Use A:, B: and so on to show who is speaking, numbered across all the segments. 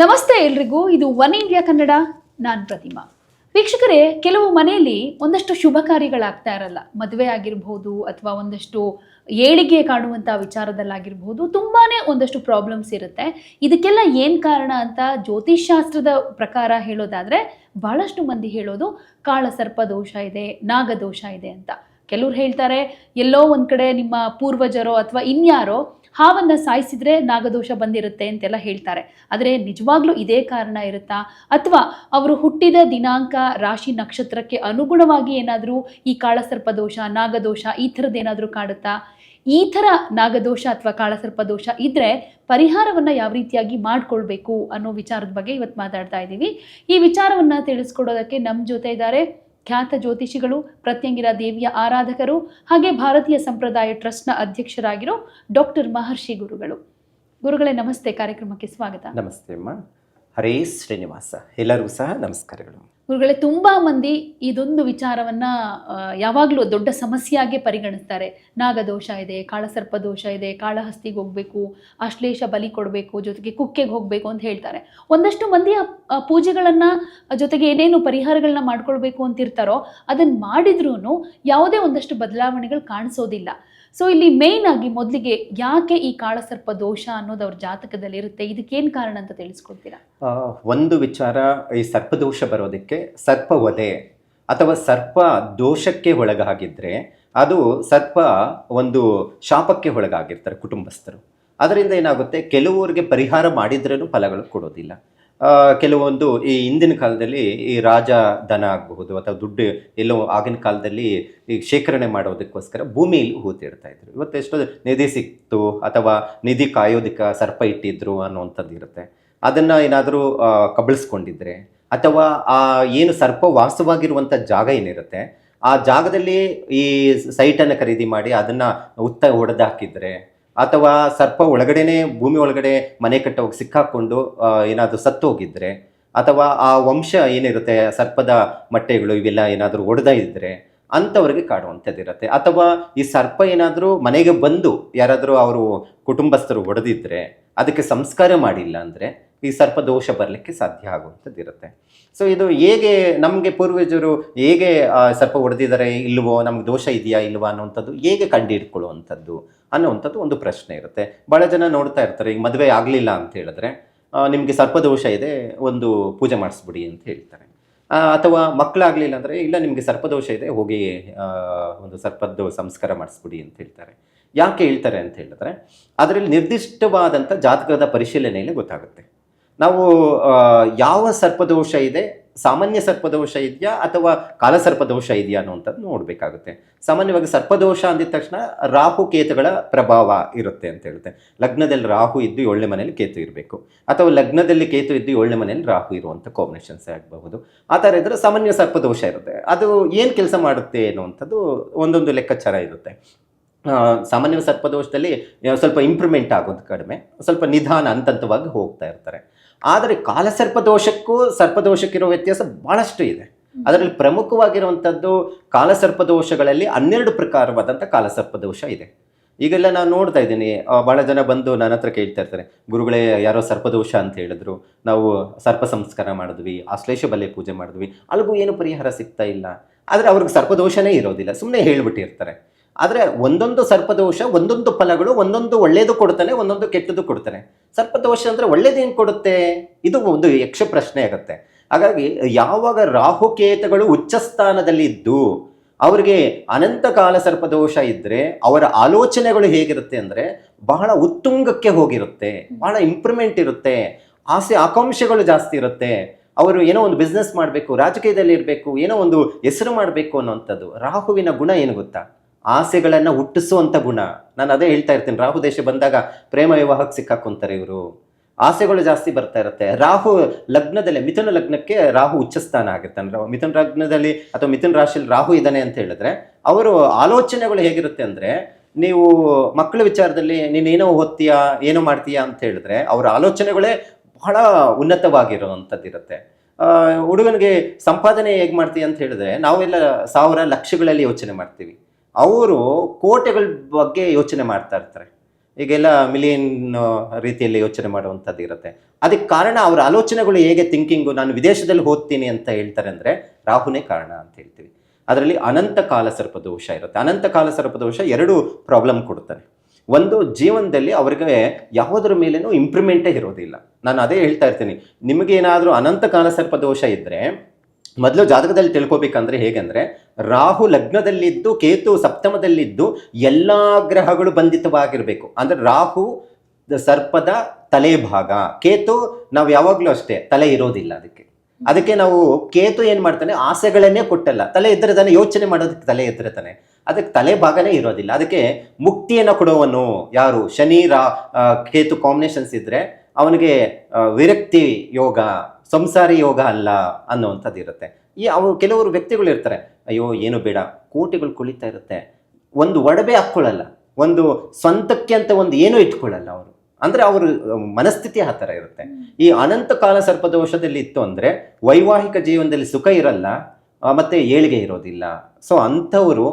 A: ನಮಸ್ತೆ ಎಲ್ರಿಗೂ, ಇದು ಒನ್ ಇಂಡಿಯಾ ಕನ್ನಡ, ನಾನು ಪ್ರತಿಮಾ. ವೀಕ್ಷಕರೇ, ಕೆಲವು ಮನೆಯಲ್ಲಿ ಒಂದಷ್ಟು ಶುಭ ಕಾರ್ಯಗಳಾಗ್ತಾ ಇರಲ್ಲ. ಮದುವೆ ಆಗಿರ್ಬೋದು ಅಥವಾ ಒಂದಷ್ಟು ಏಳಿಗೆ ಕಾಣುವಂಥ ವಿಚಾರದಲ್ಲಾಗಿರ್ಬೋದು ತುಂಬಾ ಒಂದಷ್ಟು ಪ್ರಾಬ್ಲಮ್ಸ್ ಇರುತ್ತೆ. ಇದಕ್ಕೆಲ್ಲ ಏನು ಕಾರಣ ಅಂತ ಜ್ಯೋತಿಷ್ಶಾಸ್ತ್ರದ ಪ್ರಕಾರ ಹೇಳೋದಾದರೆ, ಬಹಳಷ್ಟು ಮಂದಿ ಹೇಳೋದು, ಕಾಳಸರ್ಪ ದೋಷ ಇದೆ, ನಾಗದೋಷ ಇದೆ ಅಂತ. ಕೆಲವ್ರು ಹೇಳ್ತಾರೆ, ಎಲ್ಲೋ ಒಂದು ಕಡೆ ನಿಮ್ಮ ಪೂರ್ವಜರೋ ಅಥವಾ ಇನ್ಯಾರೋ ಹಾವನ್ನು ಸಾಯಿಸಿದ್ರೆ ನಾಗದೋಷ ಬಂದಿರುತ್ತೆ ಅಂತೆಲ್ಲ ಹೇಳ್ತಾರೆ. ಆದರೆ ನಿಜವಾಗ್ಲೂ ಇದೇ ಕಾರಣ ಇರುತ್ತಾ? ಅಥವಾ ಅವರು ಹುಟ್ಟಿದ ದಿನಾಂಕ ರಾಶಿ ನಕ್ಷತ್ರಕ್ಕೆ ಅನುಗುಣವಾಗಿ ಏನಾದರೂ ಈ ಕಾಳಸರ್ಪ ದೋಷ, ನಾಗದೋಷ ಈ ಥರದ್ದೇನಾದರೂ ಕಾಡುತ್ತಾ? ಈ ಥರ ನಾಗದೋಷ ಅಥವಾ ಕಾಳಸರ್ಪ ದೋಷ ಇದ್ದರೆ ಪರಿಹಾರವನ್ನು ಯಾವ ರೀತಿಯಾಗಿ ಮಾಡಿಕೊಳ್ಬೇಕು ಅನ್ನೋ ವಿಚಾರದ ಬಗ್ಗೆ ಇವತ್ತು ಮಾತಾಡ್ತಾ ಇದ್ದೀವಿ ಈ ವಿಚಾರವನ್ನು ತಿಳಿಸ್ಕೊಡೋದಕ್ಕೆ ನಮ್ಮ ಜೊತೆ ಇದ್ದಾರೆ ಖ್ಯಾತ ಜ್ಯೋತಿಷಿಗಳು ಪ್ರತ್ಯಂಗಿರ ದೇವಿಯ ಆರಾಧಕರು ಹಾಗೆ ಭಾರತೀಯ ಸಂಪ್ರದಾಯ ಟ್ರಸ್ಟ್ನ ಅಧ್ಯಕ್ಷರಾಗಿರೋ ಡಾಕ್ಟರ್ ಮಹರ್ಷಿ ಗುರುಗಳು. ಗುರುಗಳೇ, ನಮಸ್ತೆ. ಕಾರ್ಯಕ್ರಮಕ್ಕೆ ಸ್ವಾಗತ.
B: ನಮಸ್ತೆ ಅಮ್ಮ. ಹರೇ ಶ್ರೀನಿವಾಸ. ಎಲ್ಲರಿಗೂ ಸಹ ನಮಸ್ಕಾರಗಳು.
A: ಗುರುಗಳೇ, ತುಂಬಾ ಮಂದಿ ಇದೊಂದು ವಿಚಾರವನ್ನ ಯಾವಾಗಲೂ ದೊಡ್ಡ ಸಮಸ್ಯೆಯಾಗಿ ಪರಿಗಣಿಸ್ತಾರೆ. ನಾಗದೋಷ ಇದೆ, ಕಾಳಸರ್ಪ ದೋಷ ಇದೆ, ಕಾಳಹಸ್ತಿಗೆ ಹೋಗ್ಬೇಕು ಆಶ್ಲೇಷ ಬಲಿ ಕೊಡಬೇಕು, ಜೊತೆಗೆ ಕುಕ್ಕೆಗೆ ಹೋಗ್ಬೇಕು ಅಂತ ಹೇಳ್ತಾರೆ. ಒಂದಷ್ಟು ಮಂದಿ ಪೂಜೆಗಳನ್ನ, ಜೊತೆಗೆ ಏನೇನು ಪರಿಹಾರಗಳನ್ನ ಮಾಡ್ಕೊಳ್ಬೇಕು ಅಂತಿರ್ತಾರೋ ಅದನ್ನ ಮಾಡಿದ್ರೂ ಯಾವುದೇ ಒಂದಷ್ಟು ಬದಲಾವಣೆಗಳು ಕಾಣಿಸೋದಿಲ್ಲ. ಸೊ ಇಲ್ಲಿ ಮೇನ್ ಆಗಿ ಮೊದಲಿಗೆ ಯಾಕೆ ಈ ಕಾಳಸರ್ಪ ದೋಷ ಅನ್ನೋದು ಅವ್ರ ಜಾತಕದಲ್ಲಿ ಇರುತ್ತೆ ಇದಕ್ಕೇನು ಕಾರಣ ಅಂತ ತಿಳಿಸ್ಕೊಡ್ತೀರಾ?
B: ಒಂದು ವಿಚಾರ, ಈ ಸರ್ಪ ದೋಷ ಬರೋದಕ್ಕೆ ಸರ್ಪ ವಧೆ ಅಥವಾ ಸರ್ಪ ದೋಷಕ್ಕೆ ಒಳಗಾಗಿದ್ರೆ ಅದು ಸರ್ಪ ಒಂದು ಶಾಪಕ್ಕೆ ಒಳಗಾಗಿರ್ತಾರೆ ಕುಟುಂಬಸ್ಥರು. ಅದರಿಂದ ಏನಾಗುತ್ತೆ? ಕೆಲವರಿಗೆ ಪರಿಹಾರ ಮಾಡಿದ್ರೂ ಫಲಗಳು ಕೊಡೋದಿಲ್ಲ. ಕೆಲವೊಂದು ಈ ಹಿಂದಿನ ಕಾಲದಲ್ಲಿ ಈ ರಾಜ ದನ ಆಗಬಹುದು ಅಥವಾ ದುಡ್ಡು ಎಲ್ಲೋ ಆಗಿನ ಕಾಲದಲ್ಲಿ ಈ ಶೇಖರಣೆ ಮಾಡೋದಕ್ಕೋಸ್ಕರ ಭೂಮಿಯಲ್ಲಿ ಹೂತಿಡ್ತಾ ಇದ್ರು. ಇವತ್ತು ಎಷ್ಟೋ ನಿಧಿ ಸಿಕ್ತು ಅಥವಾ ನಿಧಿ ಕಾಯೋದಕ್ಕೆ ಸರ್ಪ ಇಟ್ಟಿದ್ರು ಅನ್ನೋವಂಥದ್ದು ಇರುತ್ತೆ. ಅದನ್ನು ಏನಾದರೂ ಕಬಳಿಸ್ಕೊಂಡಿದ್ರೆ ಅಥವಾ ಆ ಏನು ಸರ್ಪ ವಾಸವಾಗಿರುವಂಥ ಜಾಗ ಏನಿರುತ್ತೆ, ಆ ಜಾಗದಲ್ಲಿ ಈ ಸೈಟನ್ನು ಖರೀದಿ ಮಾಡಿ ಅದನ್ನು ಉತ್ತ ಹೊಡೆದು ಹಾಕಿದ್ರೆ ಅಥವಾ ಸರ್ಪ ಒಳಗಡೆನೆ, ಭೂಮಿ ಒಳಗಡೆ ಮನೆ ಕಟ್ಟೋಗಿ ಸಿಕ್ಕಾಕೊಂಡು ಏನಾದರೂ ಸತ್ತು ಹೋಗಿದ್ರೆ, ಅಥವಾ ಆ ವಂಶ ಏನಿರುತ್ತೆ, ಸರ್ಪದ ಮೊಟ್ಟೆಗಳು ಇವೆಲ್ಲ ಏನಾದರೂ ಒಡೆದ ಇದ್ದರೆ ಅಂಥವ್ರಿಗೆ ಕಾಡುವಂಥದ್ದಿರುತ್ತೆ ಅಥವಾ ಈ ಸರ್ಪ ಏನಾದರೂ ಮನೆಗೆ ಬಂದು ಯಾರಾದರೂ ಅವರು ಕುಟುಂಬಸ್ಥರು ಒಡೆದಿದ್ರೆ, ಅದಕ್ಕೆ ಸಂಸ್ಕಾರ ಮಾಡಿಲ್ಲ ಅಂದರೆ ಈ ಸರ್ಪ ದೋಷ ಬರಲಿಕ್ಕೆ ಸಾಧ್ಯ ಆಗುವಂಥದ್ದು ಇರುತ್ತೆ ಸೊ ಇದು ಹೇಗೆ ನಮಗೆ ಪೂರ್ವಜರು ಹೇಗೆ ಸರ್ಪ ಹೊಡೆದಿದ್ದಾರೆ ಇಲ್ವೋ ನಮ್ಗೆ ದೋಷ ಇದೆಯಾ ಇಲ್ವಾ ಅನ್ನೋವಂಥದ್ದು ಹೇಗೆ ಕಂಡುಹಿಡ್ಕೊಳ್ಳುವಂಥದ್ದು ಅನ್ನೋವಂಥದ್ದು ಒಂದು ಪ್ರಶ್ನೆ ಇರುತ್ತೆ. ಭಾಳ ಜನ ನೋಡ್ತಾ ಇರ್ತಾರೆ, ಈಗ ಮದುವೆ ಆಗಲಿಲ್ಲ ಅಂತ ಹೇಳಿದ್ರೆ ನಿಮಗೆ ಸರ್ಪದೋಷ ಇದೆ, ಒಂದು ಪೂಜೆ ಮಾಡಿಸ್ಬಿಡಿ ಅಂತ ಹೇಳ್ತಾರೆ. ಅಥವಾ ಮಕ್ಕಳಾಗಲಿಲ್ಲ ಅಂದರೆ, ಇಲ್ಲ ನಿಮಗೆ ಸರ್ಪದೋಷ ಇದೆ, ಹೋಗಿ ಒಂದು ಸರ್ಪದ್ದು ಸಂಸ್ಕಾರ ಮಾಡಿಸ್ಬಿಡಿ ಅಂತ ಹೇಳ್ತಾರೆ. ಯಾಕೆ ಹೇಳ್ತಾರೆ ಅಂತ ಹೇಳಿದ್ರೆ, ಅದರಲ್ಲಿ ನಿರ್ದಿಷ್ಟವಾದಂಥ ಜಾತಕದ ಪರಿಶೀಲನೆಯಲ್ಲಿ ಗೊತ್ತಾಗುತ್ತೆ. ನಾವು ಯಾವ ಸರ್ಪದೋಷ ಇದೆ, ಸಾಮಾನ್ಯ ಸರ್ಪದೋಷ ಇದೆಯಾ ಅಥವಾ ಕಾಲಸರ್ಪದೋಷ ಇದೆಯಾ ಅನ್ನುವಂಥದ್ದು ನೋಡಬೇಕಾಗುತ್ತೆ. ಸಾಮಾನ್ಯವಾಗಿ ಸರ್ಪದೋಷ ಅಂದಿದ ತಕ್ಷಣ ರಾಹು ಕೇತುಗಳ ಪ್ರಭಾವ ಇರುತ್ತೆ ಅಂತ ಹೇಳುತ್ತೆ. ಲಗ್ನದಲ್ಲಿ ರಾಹು ಇದ್ದು ಏಳನೇ ಮನೇಲಿ ಕೇತು ಇರಬೇಕು. ಅಥವಾ ಲಗ್ನದಲ್ಲಿ ಕೇತು ಇದ್ದು ಏಳನೇ ಮನೇಲಿ ರಾಹು ಇರುವಂಥ ಕಾಂಬಿನೇಷನ್ಸ್ ಆಗಬಹುದು. ಆ ಥರ ಇದ್ರೆ ಸಾಮಾನ್ಯ ಸರ್ಪದೋಷ ಇರುತ್ತೆ. ಅದು ಏನು ಕೆಲಸ ಮಾಡುತ್ತೆ ಅನ್ನುವಂಥದ್ದು ಒಂದೊಂದು ಲೆಕ್ಕಾಚಾರ ಇರುತ್ತೆ. ಸಾಮಾನ್ಯ ಸರ್ಪದೋಷದಲ್ಲಿ ಸ್ವಲ್ಪ ಇಂಪ್ರೂವ್ಮೆಂಟ್ ಆಗೋದು ಕಡಿಮೆ. ಸ್ವಲ್ಪ ನಿಧಾನ ಹಂತವಾಗಿ ಹೋಗ್ತಾ ಇರ್ತಾರೆ. ಆದರೆ ಕಾಲಸರ್ಪದೋಷಕ್ಕೂ ಸರ್ಪದೋಷಕ್ಕಿರೋ ವ್ಯತ್ಯಾಸ ಭಾಳಷ್ಟು ಇದೆ. ಅದರಲ್ಲಿ ಪ್ರಮುಖವಾಗಿರುವಂಥದ್ದು ಕಾಲಸರ್ಪದೋಷಗಳಲ್ಲಿ ಹನ್ನೆರಡು ಪ್ರಕಾರವಾದಂಥ ಕಾಲಸರ್ಪದೋಷ ಇದೆ. ಈಗೆಲ್ಲ ನಾನು ನೋಡ್ತಾ ಇದ್ದೀನಿ. ಭಾಳ ಜನ ಬಂದು ನನ್ನ ಹತ್ರ ಕೇಳ್ತಾ ಇರ್ತಾರೆ. ಗುರುಗಳೇ, ಯಾರೋ ಸರ್ಪದೋಷ ಅಂತ ಹೇಳಿದ್ರು. ನಾವು ಸರ್ಪ ಸಂಸ್ಕಾರ ಮಾಡಿದ್ವಿ, ಆಶ್ಲೇಷ ಬಲೆ ಪೂಜೆ ಮಾಡಿದ್ವಿ. ಅಲ್ಲಿಗೂ ಏನು ಪರಿಹಾರ ಸಿಗ್ತಾ ಇಲ್ಲ. ಆದರೆ ಅವ್ರಿಗೆ ಸರ್ಪದೋಷನೇ ಇರೋದಿಲ್ಲ. ಸುಮ್ಮನೆ ಹೇಳ್ಬಿಟ್ಟಿರ್ತಾರೆ. ಆದರೆ ಒಂದೊಂದು ಸರ್ಪದೋಷ ಒಂದೊಂದು ಫಲಗಳು ಒಂದೊಂದು ಒಳ್ಳೆಯದು ಕೊಡ್ತಾನೆ, ಒಂದೊಂದು ಕೆಟ್ಟದ್ದು ಕೊಡ್ತಾನೆ. ಸರ್ಪದೋಷ ಅಂದರೆ ಒಳ್ಳೇದೇನು ಕೊಡುತ್ತೆ? ಇದು ಒಂದು ಯಕ್ಷ ಪ್ರಶ್ನೆ ಆಗುತ್ತೆ. ಹಾಗಾಗಿ ಯಾವಾಗ ರಾಹುಕೇತಗಳು ಉಚ್ಚ ಸ್ಥಾನದಲ್ಲಿ ಇದ್ದು, ಅವರಿಗೆ ಅನಂತ ಕಾಲ ಸರ್ಪದೋಷ ಇದ್ದರೆ ಅವರ ಆಲೋಚನೆಗಳು ಹೇಗಿರುತ್ತೆ ಅಂದರೆ, ಬಹಳ ಉತ್ತುಂಗಕ್ಕೆ ಹೋಗಿರುತ್ತೆ, ಬಹಳ ಇಂಪ್ರೂವ್ಮೆಂಟ್ ಇರುತ್ತೆ, ಆಸೆ ಆಕಾಂಕ್ಷೆಗಳು ಜಾಸ್ತಿ ಇರುತ್ತೆ. ಅವರು ಏನೋ ಒಂದು ಬಿಸ್ನೆಸ್ ಮಾಡಬೇಕು, ರಾಜಕೀಯದಲ್ಲಿ ಇರಬೇಕು, ಏನೋ ಒಂದು ಹೆಸರು ಮಾಡಬೇಕು ಅನ್ನೋವಂಥದ್ದು. ರಾಹುವಿನ ಗುಣ ಏನು ಗೊತ್ತಾ? ಆಸೆಗಳನ್ನು ಹುಟ್ಟಿಸುವಂಥ ಗುಣ. ನಾನು ಅದೇ ಹೇಳ್ತಾ ಇರ್ತೀನಿ, ರಾಹು ದೇಶ ಬಂದಾಗ ಪ್ರೇಮ ವಿವಾಹಕ್ಕೆ ಸಿಕ್ಕಾಕೊಂತಾರೆ ಇವರು. ಆಸೆಗಳು ಜಾಸ್ತಿ ಬರ್ತಾ ಇರುತ್ತೆ. ರಾಹು ಲಗ್ನದಲ್ಲೇ, ಮಿಥುನ ಲಗ್ನಕ್ಕೆ ರಾಹು ಉಚ್ಚಸ್ಥಾನ ಆಗುತ್ತೆ ಅಂದ್ರೆ ಮಿಥುನ ಲಗ್ನದಲ್ಲಿ ಅಥವಾ ಮಿಥುನ ರಾಶಿಯಲ್ಲಿ ರಾಹು ಇದ್ದಾನೆ ಅಂತ ಹೇಳಿದ್ರೆ, ಅವರು ಆಲೋಚನೆಗಳು ಹೇಗಿರುತ್ತೆ ಅಂದರೆ, ನೀವು ಮಕ್ಕಳ ವಿಚಾರದಲ್ಲಿ ನೀನೇನೋ ಓದ್ತೀಯಾ, ಏನೋ ಮಾಡ್ತೀಯಾ ಅಂತ ಹೇಳಿದ್ರೆ, ಅವರ ಆಲೋಚನೆಗಳೇ ಬಹಳ ಉನ್ನತವಾಗಿರುವಂಥದ್ದಿರುತ್ತೆ ಹುಡುಗನಿಗೆ ಸಂಪಾದನೆ ಹೇಗೆ ಮಾಡ್ತೀಯ ಅಂತ ಹೇಳಿದ್ರೆ, ನಾವೆಲ್ಲ ಸಾವಿರ ಲಕ್ಷಗಳಲ್ಲಿ ಯೋಚನೆ ಮಾಡ್ತೀವಿ. ಅವರು ಕೋಟೆಗಳ ಬಗ್ಗೆ ಯೋಚನೆ ಮಾಡ್ತಾ ಇರ್ತಾರೆ. ಈಗೆಲ್ಲ ಮಿಲಿಯನ್ ರೀತಿಯಲ್ಲಿ ಯೋಚನೆ ಮಾಡುವಂಥದ್ದು ಇರುತ್ತೆ. ಅದಕ್ಕೆ ಕಾರಣ ಅವರ ಆಲೋಚನೆಗಳು ಹೇಗೆ ಥಿಂಕಿಂಗು ನಾನು ವಿದೇಶದಲ್ಲಿ ಓದ್ತೀನಿ ಅಂತ ಹೇಳ್ತಾರೆ ಅಂದರೆ ರಾಹುನೇ ಕಾರಣ ಅಂತ ಹೇಳ್ತೀವಿ. ಅದರಲ್ಲಿ ಅನಂತ ಕಾಲ ಸರ್ಪದೋಷ ಇರುತ್ತೆ. ಅನಂತ ಕಾಲ ಸರ್ಪದೋಷ ಎರಡು ಪ್ರಾಬ್ಲಮ್ ಕೊಡ್ತಾರೆ ಒಂದು, ಜೀವನದಲ್ಲಿ ಅವ್ರಿಗೆ ಯಾವುದರ ಮೇಲೇನೂ ಇಂಪ್ರೂವ್ಮೆಂಟೇ ಇರೋದಿಲ್ಲ. ನಾನು ಅದೇ ಹೇಳ್ತಾ ಇರ್ತೀನಿ. ನಿಮಗೇನಾದರೂ ಅನಂತ ಕಾಲ ಸರ್ಪದೋಷ ಇದ್ದರೆ ಮೊದಲು ಜಾತಕದಲ್ಲಿ ತಿಳ್ಕೊಬೇಕಂದ್ರೆ ಹೇಗೆಂದ್ರೆ, ರಾಹು ಲಗ್ನದಲ್ಲಿದ್ದು, ಕೇತು ಸಪ್ತಮದಲ್ಲಿದ್ದು ಎಲ್ಲ ಗ್ರಹಗಳು ಬಂಧಿತವಾಗಿರಬೇಕು. ಅಂದ್ರೆ ರಾಹು ಸರ್ಪದ ತಲೆ ಭಾಗ ಕೇತು ನಾವು ಯಾವಾಗಲೂ ಅಷ್ಟೇ ತಲೆ ಇರೋದಿಲ್ಲ ಅದಕ್ಕೆ. ಅದಕ್ಕೆ ನಾವು ಕೇತು ಏನು ಮಾಡ್ತಾನೆ, ಆಸೆಗಳನ್ನೇ ಕೊಟ್ಟಲ್ಲ. ತಲೆ ಇದ್ರೆ ತಾನೆ, ಯೋಚನೆ ಮಾಡೋದಕ್ಕೆ ತಲೆ ಇದ್ರೆ ತಾನೆ. ಅದಕ್ಕೆ ತಲೆ ಭಾಗನೇ ಇರೋದಿಲ್ಲ. ಅದಕ್ಕೆ ಮುಕ್ತಿಯನ್ನು ಕೊಡುವವನು ಯಾರು? ಶನಿ, ರಾ ಕೇತು ಕಾಂಬಿನೇಷನ್ಸ್ ಇದ್ರೆ ಅವನಿಗೆ ವಿರಕ್ತಿ ಯೋಗ ಸಂಸಾರಿ ಯೋಗ ಅಲ್ಲ ಅನ್ನೋವಂಥದ್ದು ಇರುತ್ತೆ. ಈ ಅವರು ಕೆಲವರು ವ್ಯಕ್ತಿಗಳು ಇರ್ತಾರೆ, ಅಯ್ಯೋ, ಏನು ಬೇಡ, ಕೋಟಿಗಳು ಕುಳಿತಾ ಇರುತ್ತೆ. ಒಂದು ಒಡವೆ ಹಾಕ್ಕೊಳ್ಳಲ್ಲ, ಒಂದು ಸ್ವಂತಕ್ಕೆ ಅಂತ ಒಂದು ಏನೂ ಇಟ್ಕೊಳ್ಳಲ್ಲ ಅವರು. ಅಂದರೆ ಅವರು ಮನಸ್ಥಿತಿ ಆ ಥರ ಇರುತ್ತೆ. ಈ ಅನಂತ ಕಾಲ ಸರ್ಪದೋಷದಲ್ಲಿ ಇತ್ತು ಅಂದರೆ ವೈವಾಹಿಕ ಜೀವನದಲ್ಲಿ ಸುಖ ಇರಲ್ಲ ಮತ್ತು ಏಳಿಗೆ ಇರೋದಿಲ್ಲ. ಸೊ ಅಂಥವರು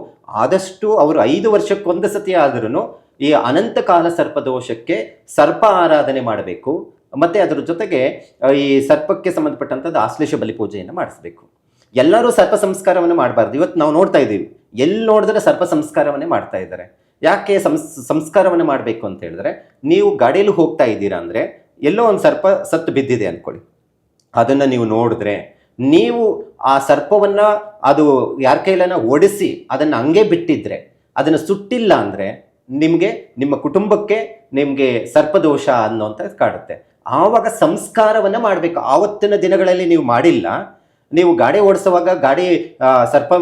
B: ಆದಷ್ಟು ಅವರು ಐದು ವರ್ಷಕ್ಕೊಂದು ಸತಿ ಆದ್ರೂ ಈ ಅನಂತ ಕಾಲ ಸರ್ಪದೋಷಕ್ಕೆ ಸರ್ಪ ಆರಾಧನೆ ಮಾಡಬೇಕು. ಮತ್ತೆ ಅದರ ಜೊತೆಗೆ ಈ ಸರ್ಪಕ್ಕೆ ಸಂಬಂಧಪಟ್ಟಂಥದ್ದು ಆಶ್ಲೇಷ ಬಲಿ ಪೂಜೆಯನ್ನು ಮಾಡಿಸ್ಬೇಕು. ಎಲ್ಲರೂ ಸರ್ಪ ಸಂಸ್ಕಾರವನ್ನು ಮಾಡಬಾರ್ದು. ಇವತ್ತು ನಾವು ನೋಡ್ತಾ ಇದ್ದೀವಿ ಎಲ್ಲಿ ನೋಡಿದ್ರೆ ಸರ್ಪ ಸಂಸ್ಕಾರವನ್ನೇ ಮಾಡ್ತಾ ಇದ್ದಾರೆ. ಯಾಕೆ ಸಂಸ್, ಸಂಸ್ಕಾರವನ್ನು ಮಾಡಬೇಕು ಅಂತ ಹೇಳಿದ್ರೆ, ನೀವು ಗಾಡಿಯಲ್ಲಿ ಹೋಗ್ತಾ ಇದ್ದೀರಾ ಅಂದರೆ, ಎಲ್ಲೋ ಒಂದು ಸರ್ಪ ಸತ್ತು ಬಿದ್ದಿದೆ ಅಂದ್ಕೊಳ್ಳಿ ಅದನ್ನು ನೀವು ನೋಡಿದ್ರೆ, ನೀವು ಆ ಸರ್ಪವನ್ನ ಅದು ಯಾರ ಕೈಲನ ಓಡಿಸಿ ಅದನ್ನು ಹಂಗೆ ಬಿಟ್ಟಿದ್ರೆ, ಅದನ್ನು ಸುಟ್ಟಿಲ್ಲ ಅಂದರೆ, ನಿಮಗೆ, ನಿಮ್ಮ ಕುಟುಂಬಕ್ಕೆ ನಿಮಗೆ ಸರ್ಪದೋಷ ಅಂತ ಕಾಡುತ್ತೆ. ಆವಾಗ ಸಂಸ್ಕಾರವನ್ನು ಮಾಡಬೇಕು. ಆವತ್ತಿನ ದಿನಗಳಲ್ಲಿ ನೀವು ಮಾಡಿಲ್ಲ. ನೀವು ಗಾಡಿ ಓಡಿಸುವಾಗ ಗಾಡಿ ಸರ್ಪ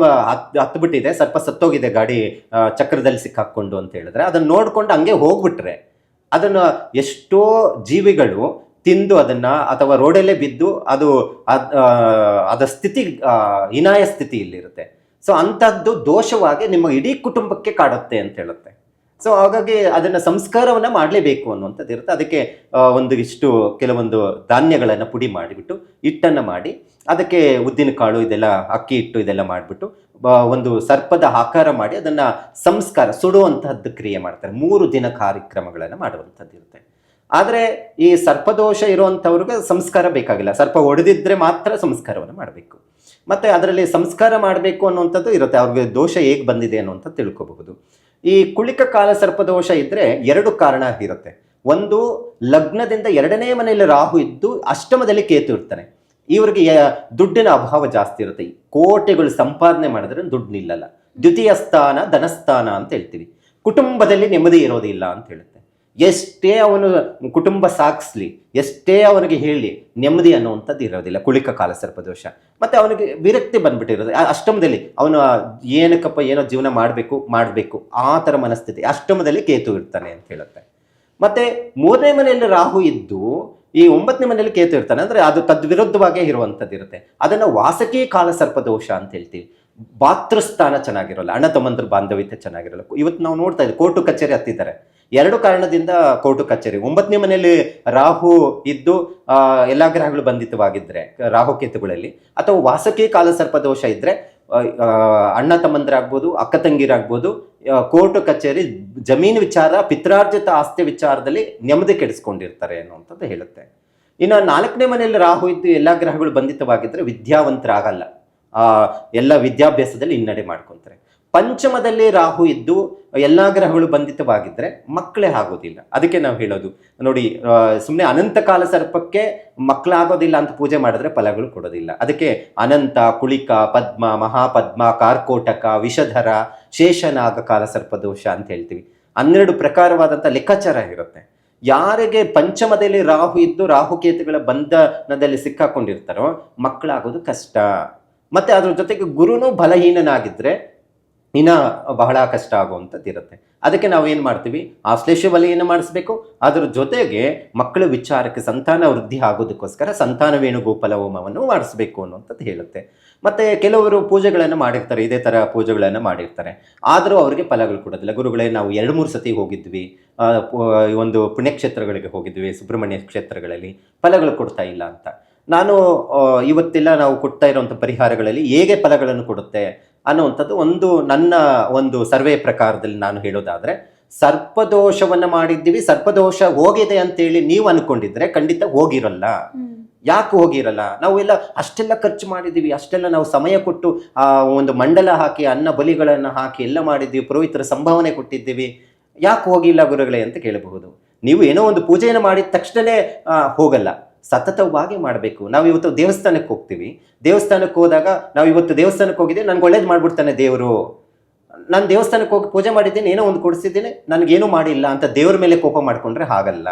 B: ಹತ್ ಬಿಟ್ಟಿದೆ ಸರ್ಪ ಸತ್ತೋಗಿದೆ ಗಾಡಿ ಚಕ್ರದಲ್ಲಿ ಸಿಕ್ಕಾಕ್ಕೊಂಡು ಅಂತ ಹೇಳಿದ್ರೆ ಅದನ್ನು ನೋಡಿಕೊಂಡು ಹಂಗೆ ಹೋಗ್ಬಿಟ್ರೆ ಅದನ್ನು ಎಷ್ಟೋ ಜೀವಿಗಳು ತಿಂದು ಅದನ್ನು ಅಥವಾ ರೋಡಲ್ಲೇ ಬಿದ್ದು ಅದು, ಅದ್- ಸ್ಥಿತಿ ಹಿನಾಯ ಹೀನಾಯ ಸ್ಥಿತಿಯಲ್ಲಿರುತ್ತೆ. ಸೊ ಅಂಥದ್ದು ದೋಷವಾಗಿ ನಿಮ್ಮ ಇಡೀ ಕುಟುಂಬಕ್ಕೆ ಕಾಡುತ್ತೆ ಅಂತ ಹೇಳುತ್ತೆ. ಸೊ ಹಾಗಾಗಿ ಅದನ್ನ ಸಂಸ್ಕಾರವನ್ನ ಮಾಡಲೇಬೇಕು ಅನ್ನುವಂಥದ್ದು ಇರುತ್ತೆ. ಅದಕ್ಕೆ ಒಂದು ಇಷ್ಟು ಕೆಲವೊಂದು ಧಾನ್ಯಗಳನ್ನು ಪುಡಿ ಮಾಡಿಬಿಟ್ಟು, ಹಿಟ್ಟನ್ನು ಮಾಡಿ, ಅದಕ್ಕೆ ಉದ್ದಿನ ಕಾಳು ಇದೆಲ್ಲ, ಅಕ್ಕಿ ಹಿಟ್ಟು ಇದೆಲ್ಲ ಮಾಡಿಬಿಟ್ಟು ಒಂದು ಸರ್ಪದ ಆಕಾರ ಮಾಡಿ ಅದನ್ನ ಸಂಸ್ಕಾರ ಸುಡುವಂತಹದ್ದು ಕ್ರಿಯೆ ಮಾಡ್ತಾರೆ. ಮೂರು ದಿನ ಕಾರ್ಯಕ್ರಮಗಳನ್ನು ಮಾಡುವಂಥದ್ದು ಇರುತ್ತೆ. ಆದರೆ, ಈ ಸರ್ಪದೋಷ ಇರುವಂಥವ್ರಿಗೆ ಸಂಸ್ಕಾರ ಬೇಕಾಗಿಲ್ಲ. ಸರ್ಪ ಹೊಡೆದಿದ್ರೆ ಮಾತ್ರ ಸಂಸ್ಕಾರವನ್ನು ಮಾಡಬೇಕು. ಮತ್ತೆ ಅದರಲ್ಲಿ ಸಂಸ್ಕಾರ ಮಾಡಬೇಕು ಅನ್ನುವಂಥದ್ದು ಇರುತ್ತೆ. ಅವ್ರಿಗೆ ದೋಷ ಹೇಗೆ ಬಂದಿದೆ ಅನ್ನುವಂಥದ್ದು ತಿಳ್ಕೋಬಹುದು. ಈ ಕುಳಿಕ ಕಾಲ ಸರ್ಪದೋಷ ಇದ್ರೆ ಎರಡು ಕಾರಣ ಇರುತ್ತೆ. ಒಂದು, ಲಗ್ನದಿಂದ ಎರಡನೇ ಮನೆಯಲ್ಲಿ ರಾಹು ಇದ್ದು ಅಷ್ಟಮದಲ್ಲಿ ಕೇತು ಇರ್ತಾನೆ. ಇವರಿಗೆ ದುಡ್ಡಿನ ಅಭಾವ ಜಾಸ್ತಿ ಇರುತ್ತೆ. ಕೋಟೆಗಳು ಸಂಪಾದನೆ ಮಾಡಿದ್ರೆ ದುಡ್ಡು ನಿಲ್ಲಲ್ಲ. ದ್ವಿತೀಯ ಸ್ಥಾನ, ಧನಸ್ಥಾನ ಅಂತ ಹೇಳ್ತೀವಿ. ಕುಟುಂಬದಲ್ಲಿ ನೆಮ್ಮದಿ ಇರೋದಿಲ್ಲ ಅಂತ ಹೇಳುತ್ತೆ. ಎಷ್ಟೇ ಅವನು ಕುಟುಂಬ ಸಾಗಿಸ್ಲಿ ಎಷ್ಟೇ ಅವನಿಗೆ ಹೇಳಿ ನೆಮ್ಮದಿ ಅನ್ನುವಂಥದ್ದು ಇರೋದಿಲ್ಲ, ಕುಳಿಕ ಕಾಲ ಸರ್ಪದೋಷ. ಮತ್ತು ಅವನಿಗೆ ವಿರಕ್ತಿ ಬಂದ್ಬಿಟ್ಟಿರೋದು. ಅಷ್ಟಮದಲ್ಲಿ ಅವನು ಏನಕ್ಕಪ್ಪ ಏನೋ ಜೀವನ ಮಾಡಬೇಕು ಮಾಡಬೇಕು, ಆ ಥರ ಮನಸ್ಥಿತಿ. ಅಷ್ಟಮದಲ್ಲಿ ಕೇತು ಇರ್ತಾನೆ ಅಂತ ಹೇಳುತ್ತೆ. ಮತ್ತು ಮೂರನೇ ಮನೆಯಲ್ಲಿ ರಾಹು ಇದ್ದು, ಈ ಒಂಬತ್ತನೇ ಮನೆಯಲ್ಲಿ ಕೇತು ಇರ್ತಾನೆ. ಅಂದರೆ ಅದು ತದ್ವಿರುದ್ಧವಾಗೇ ಇರುವಂಥದ್ದು ಇರುತ್ತೆ. ಅದನ್ನು ವಾಸಕಿ ಕಾಲ ಸರ್ಪದೋಷ ಅಂತ ಹೇಳ್ತೀವಿ. ಭಾತೃಸ್ಥಾನ ಚೆನ್ನಾಗಿರೋಲ್ಲ, ಅಣ್ಣ ತಮ್ಮಂದ್ರ ಬಾಂಧವ್ಯತೆ ಚೆನ್ನಾಗಿರಲ್ಲ. ಇವತ್ತು ನಾವು ನೋಡ್ತಾ ಇದ್ದೀವಿ ಕೋರ್ಟು ಕಚೇರಿ ಹತ್ತಿದ್ದಾರೆ. ಎರಡು ಕಾರಣದಿಂದ ಕೋರ್ಟು ಕಚೇರಿ. ಒಂಬತ್ತನೇ ಮನೆಯಲ್ಲಿ ರಾಹು ಇದ್ದು ಎಲ್ಲಾ ಗ್ರಹಗಳು ಬಂಧಿತವಾಗಿದ್ರೆ ರಾಹು ಕೇತುಗಳಲ್ಲಿ. ಅಥವಾ ವಾಸಕಿ ಕಾಲ ಸರ್ಪದೋಷ ಇದ್ರೆ ಆ, ಅಣ್ಣ ತಮ್ಮಂದಿರಾಗ್ಬೋದು ಅಕ್ಕ ತಂಗಿರಾಗ್ಬೋದು ಕೋರ್ಟು ಕಚೇರಿ ಜಮೀನು ವಿಚಾರ ಪಿತ್ರಾರ್ಜಿತ ಆಸ್ತಿ ವಿಚಾರದಲ್ಲಿ ನೆಮ್ಮದಿ ಕೆಡಿಸ್ಕೊಂಡಿರ್ತಾರೆ ಅನ್ನುವಂಥದ್ದು ಹೇಳುತ್ತೆ. ಇನ್ನು ನಾಲ್ಕನೇ ಮನೆಯಲ್ಲಿ ರಾಹು ಇದ್ದು ಎಲ್ಲ ಗ್ರಹಗಳು ಬಂಧಿತವಾಗಿದ್ದರೆ ವಿದ್ಯಾವಂತರಾಗಲ್ಲ. ಎಲ್ಲ ವಿದ್ಯಾಭ್ಯಾಸದಲ್ಲಿ ಹಿನ್ನಡೆ ಮಾಡ್ಕೊಂತಾರೆ. ಪಂಚಮದಲ್ಲಿ ರಾಹು ಇದ್ದು ಎಲ್ಲ ಗ್ರಹಗಳು ಬಂಧಿತವಾಗಿದ್ದರೆ ಮಕ್ಕಳೇ ಆಗೋದಿಲ್ಲ. ಅದಕ್ಕೆ ನಾವು ಹೇಳೋದು, ನೋಡಿ ಸುಮ್ಮನೆ ಅನಂತ ಕಾಲ ಸರ್ಪಕ್ಕೆ ಮಕ್ಕಳಾಗೋದಿಲ್ಲ ಅಂತ ಪೂಜೆ ಮಾಡಿದ್ರೆ ಫಲಗಳು ಕೊಡೋದಿಲ್ಲ. ಅದಕ್ಕೆ ಅನಂತ, ಕುಳಿಕ, ಪದ್ಮ, ಮಹಾಪದ್ಮ, ಕಾರ್ಕೋಟಕ, ವಿಷಧರ, ಶೇಷನಾಗ ಕಾಲ ಸರ್ಪದೋಷ ಅಂತ ಹೇಳ್ತೀವಿ. ಹನ್ನೆರಡು ಪ್ರಕಾರವಾದಂಥ ಲೆಕ್ಕಾಚಾರ ಇರುತ್ತೆ. ಯಾರಿಗೆ ಪಂಚಮದಲ್ಲಿ ರಾಹು ಇದ್ದು ರಾಹುಕೇತುಗಳ ಬಂಧನದಲ್ಲಿ ಸಿಕ್ಕಾಕೊಂಡಿರ್ತಾರೋ ಮಕ್ಕಳಾಗೋದು ಕಷ್ಟ. ಮತ್ತೆ ಅದ್ರ ಜೊತೆಗೆ ಗುರುನು ಬಲಹೀನನಾಗಿದ್ರೆ ಇನ್ನ ಬಹಳ ಕಷ್ಟ ಆಗುವಂಥದ್ದು ಇರುತ್ತೆ. ಅದಕ್ಕೆ ನಾವು ಏನು ಮಾಡ್ತೀವಿ? ಆಶ್ಲೇಷ ವಲಯನ ಮಾಡಿಸ್ಬೇಕು. ಅದರ ಜೊತೆಗೆ ಮಕ್ಕಳ ವಿಚಾರಕ್ಕೆ ಸಂತಾನ ವೃದ್ಧಿ ಆಗೋದಕ್ಕೋಸ್ಕರ ಸಂತಾನ ವೇಣುಗೋಪಾಲ ಹೋಮವನ್ನು ಮಾಡಿಸ್ಬೇಕು ಅನ್ನುವಂಥದ್ದು ಹೇಳುತ್ತೆ. ಮತ್ತು ಕೆಲವರು ಪೂಜೆಗಳನ್ನು ಮಾಡಿರ್ತಾರೆ, ಇದೇ ಥರ ಪೂಜೆಗಳನ್ನು ಮಾಡಿರ್ತಾರೆ. ಆದರೂ ಅವರಿಗೆ ಫಲಗಳು ಕೊಡೋದಿಲ್ಲ. ಗುರುಗಳೇ, ನಾವು ಎರಡು ಮೂರು ಸತಿ ಹೋಗಿದ್ವಿ. ಒಂದು ಪುಣ್ಯಕ್ಷೇತ್ರಗಳಿಗೆ ಹೋಗಿದ್ವಿ, ಸುಬ್ರಹ್ಮಣ್ಯ ಕ್ಷೇತ್ರಗಳಲ್ಲಿ. ಫಲಗಳು ಕೊಡ್ತಾ ಇಲ್ಲ ಅಂತ. ನಾನು ಇವತ್ತೆಲ್ಲ, ನಾವು ಕೊಡ್ತಾ ಇರುವಂಥ ಪರಿಹಾರಗಳಲ್ಲಿ ಹೇಗೆ ಫಲಗಳನ್ನು ಕೊಡುತ್ತೆ? ಅನ್ನುವಂಥದ್ದು ಒಂದು ನನ್ನ ಒಂದು ಸರ್ವೆ ಪ್ರಕಾರದಲ್ಲಿ ನಾನು ಹೇಳೋದಾದರೆ ಸರ್ಪದೋಷವನ್ನ ಮಾಡಿದ್ದೀವಿ ಸರ್ಪದೋಷ ಹೋಗಿದೆ ಅಂತೇಳಿ ನೀವು ಅನ್ಕೊಂಡಿದ್ರೆ ಖಂಡಿತ ಹೋಗಿರಲ್ಲ. ಯಾಕೆ ಹೋಗಿರಲ್ಲ? ನಾವೆಲ್ಲ ಎಲ್ಲ ಅಷ್ಟೆಲ್ಲ ಖರ್ಚು ಮಾಡಿದ್ದೀವಿ ಅಷ್ಟೆಲ್ಲ ನಾವು ಸಮಯ ಕೊಟ್ಟು ಆ ಒಂದು ಮಂಡಲ ಹಾಕಿ ಅನ್ನ ಬಲಿಗಳನ್ನು ಹಾಕಿ ಎಲ್ಲ ಮಾಡಿದ್ದೀವಿ ಪುರೋಹಿತರ ಸಂಭಾವನೆ ಕೊಟ್ಟಿದ್ದೀವಿ. ಯಾಕೆ ಹೋಗಿಲ್ಲ ಗುರುಗಳೇ ಅಂತ ಕೇಳಬಹುದು. ನೀವು ಏನೋ ಒಂದು ಪೂಜೆಯನ್ನು ಮಾಡಿದ ತಕ್ಷಣನೇ ಆ, ಹೋಗಲ್ಲ. ಸತತವಾಗಿ ಮಾಡಬೇಕು. ನಾವು ಇವತ್ತು ದೇವಸ್ಥಾನಕ್ಕೆ ಹೋಗ್ತೀವಿ. ದೇವಸ್ಥಾನಕ್ಕೆ ಹೋದಾಗ ನಾವು ಇವತ್ತು ದೇವಸ್ಥಾನಕ್ಕೆ ಹೋಗಿದ್ದೀವಿ, ನನಗೆ ಒಳ್ಳೇದು ಮಾಡ್ಬಿಡ್ತಾನೆ ದೇವರು. ನಾನು ದೇವಸ್ಥಾನಕ್ಕೆ ಹೋಗಿ ಪೂಜೆ ಮಾಡಿದ್ದೀನಿ, ಏನೋ ಒಂದು ಕೊಡಿಸಿದ್ದೀನಿ, ನನಗೇನು ಮಾಡಿಲ್ಲ ಅಂತ ದೇವ್ರ ಮೇಲೆ ಕೋಪ ಮಾಡಿಕೊಂಡ್ರೆ ಹಾಗಲ್ಲ.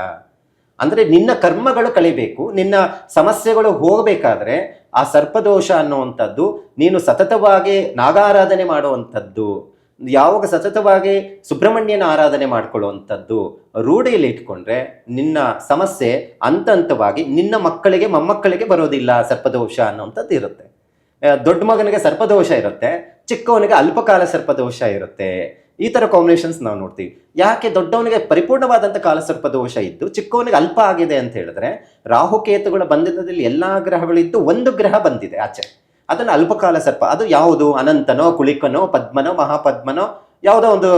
B: ಅಂದರೆ ನಿನ್ನ ಕರ್ಮಗಳು ಕಳಿಬೇಕು ನಿನ್ನ ಸಮಸ್ಯೆಗಳು ಹೋಗಬೇಕಾದ್ರೆ ಆ ಸರ್ಪದೋಷ ಅನ್ನುವಂಥದ್ದು ನೀನು ಸತತವಾಗಿ ನಾಗಾರಾಧನೆ ಮಾಡುವಂಥದ್ದು. ಯಾವಾಗ ಸತತವಾಗಿ ಸುಬ್ರಹ್ಮಣ್ಯನ ಆರಾಧನೆ ಮಾಡ್ಕೊಳ್ಳುವಂಥದ್ದು ರೂಢಿಯಲ್ಲಿ ಇಟ್ಕೊಂಡ್ರೆ ನಿನ್ನ ಸಮಸ್ಯೆ ಹಂತ ಹಂತವಾಗಿ ನಿನ್ನ ಮಕ್ಕಳಿಗೆ ಮೊಮ್ಮಕ್ಕಳಿಗೆ ಬರೋದಿಲ್ಲ ಸರ್ಪದೋಷ ಅನ್ನುವಂಥದ್ದು ಇರುತ್ತೆ. ದೊಡ್ಡ ಮಗನಿಗೆ ಸರ್ಪದೋಷ ಇರುತ್ತೆ, ಚಿಕ್ಕವನಿಗೆ ಅಲ್ಪಕಾಲ ಸರ್ಪದೋಷ ಇರುತ್ತೆ. ಈ ತರ ಕಾಂಬಿನೇಷನ್ಸ್ ನಾವು ನೋಡ್ತೀವಿ. ಯಾಕೆ ದೊಡ್ಡವನಿಗೆ ಪರಿಪೂರ್ಣವಾದಂಥ ಕಾಲ ದೋಷ ಇದ್ದು, ಚಿಕ್ಕವನಿಗೆ ಅಲ್ಪ ಆಗಿದೆ ಅಂತ ಹೇಳಿದ್ರೆ ರಾಹುಕೇತುಗಳ ಬಂಧಿತದಲ್ಲಿ ಎಲ್ಲ ಗ್ರಹಗಳಿದ್ದು ಒಂದು ಗ್ರಹ ಬಂದಿದೆ ಆಚೆ. ಅದನ್ನು ಅಲ್ಪಕಾಲ ಸರ್ಪ ಅದು ಯಾವುದು? ಅನಂತನೋ ಕುಳಿಕನೋ ಪದ್ಮನೋ ಮಹಾಪದ್ಮನೋ ಯಾವುದೋ ಒಂದು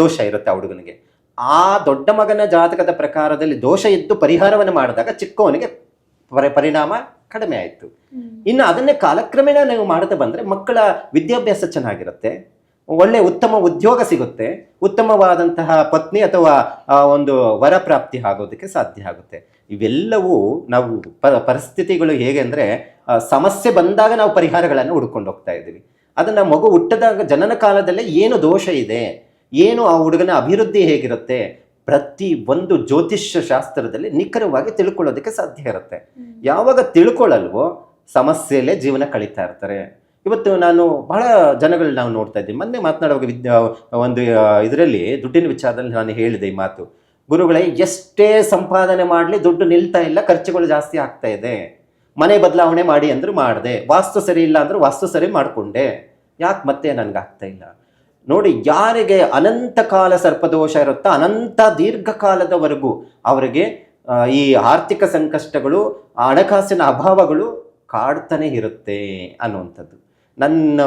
B: ದೋಷ ಇರುತ್ತೆ ಆ ಹುಡುಗನಿಗೆ. ಆ ದೊಡ್ಡ ಮಗನ ಜಾತಕದ ಪ್ರಕಾರದಲ್ಲಿ ದೋಷ ಇದ್ದು ಪರಿಹಾರವನ್ನು ಮಾಡಿದಾಗ ಚಿಕ್ಕವನಿಗೆ ಪರಿ ಪರಿಣಾಮ ಕಡಿಮೆ ಆಯಿತು. ಇನ್ನು ಅದನ್ನೇ ಕಾಲಕ್ರಮೇಣ ನೀವು ಮಾಡ್ತಾ ಬಂದ್ರೆ ಮಕ್ಕಳ ವಿದ್ಯಾಭ್ಯಾಸ ಚೆನ್ನಾಗಿರುತ್ತೆ. ಒಳ್ಳೆ ಉತ್ತಮ ಉದ್ಯೋಗ ಸಿಗುತ್ತೆ. ಉತ್ತಮವಾದಂತಹ ಪತ್ನಿ ಅಥವಾ ಆ, ಒಂದು ವರ ಪ್ರಾಪ್ತಿ ಆಗೋದಕ್ಕೆ ಸಾಧ್ಯ ಆಗುತ್ತೆ. ಇವೆಲ್ಲವೂ ನಾವು ಪ ಪರಿಸ್ಥಿತಿಗಳು ಹೇಗೆ ಅಂದರೆ ಸಮಸ್ಯೆ ಬಂದಾಗ ನಾವು ಪರಿಹಾರಗಳನ್ನು ಹುಡ್ಕೊಂಡು ಹೋಗ್ತಾ ಇದ್ದೀವಿ. ಅದನ್ನು ಮಗು ಹುಟ್ಟದಾಗ ಜನನ ಕಾಲದಲ್ಲೇ ಏನು ದೋಷ ಇದೆ? ಏನು ಆ ಹುಡುಗನ ಅಭಿವೃದ್ಧಿ ಹೇಗಿರುತ್ತೆ? ಪ್ರತಿ ಒಂದು ಜ್ಯೋತಿಷ್ಯ ಶಾಸ್ತ್ರದಲ್ಲಿ ನಿಖರವಾಗಿ ತಿಳ್ಕೊಳ್ಳೋದಕ್ಕೆ ಸಾಧ್ಯ ಇರುತ್ತೆ. ಯಾವಾಗ ತಿಳ್ಕೊಳ್ಳಲ್ವೋ ಸಮಸ್ಯೆಯಲ್ಲೇ ಜೀವನ ಕಳೀತಾ ಇರ್ತಾರೆ. ಇವತ್ತು ನಾನು ಬಹಳ ಜನಗಳು ನಾವು ನೋಡ್ತಾ ಇದ್ದೀವಿ. ಮೊನ್ನೆ ಮಾತನಾಡುವಾಗ ವಿದ್ಯ ಒಂದು ಇದರಲ್ಲಿ ದುಡ್ಡಿನ ವಿಚಾರದಲ್ಲಿ ನಾನು ಹೇಳಿದೆ ಈ ಮಾತು. ಗುರುಗಳೇ, ಎಷ್ಟೇ ಸಂಪಾದನೆ ಮಾಡಲಿ ದುಡ್ಡು ನಿಲ್ತಾ ಇಲ್ಲ, ಖರ್ಚುಗಳು ಜಾಸ್ತಿ ಆಗ್ತಾ ಇದೆ. ಮನೆ ಬದಲಾವಣೆ ಮಾಡಿ ಅಂದ್ರೆ ಮಾಡಿದೆ. ವಾಸ್ತು ಸರಿ ಇಲ್ಲ ಅಂದ್ರೆ ವಾಸ್ತು ಸರಿ ಮಾಡಿಕೊಂಡೆ. ಯಾಕೆ ಮತ್ತೆ ನನಗೆ ಆಗ್ತಾ ಇಲ್ಲ? ನೋಡಿ, ಯಾರಿಗೆ ಅನಂತ ಕಾಲ ಸರ್ಪದೋಷ ಇರುತ್ತೋ, ಅನಂತ ದೀರ್ಘಕಾಲದವರೆಗೂ ಅವರಿಗೆ ಈ ಆರ್ಥಿಕ ಸಂಕಷ್ಟಗಳು ಹಣಕಾಸಿನ ಅಭಾವಗಳು ಕಾಡ್ತಾನೆ ಇರುತ್ತೆ ಅನ್ನುವಂಥದ್ದು. ನನ್ನ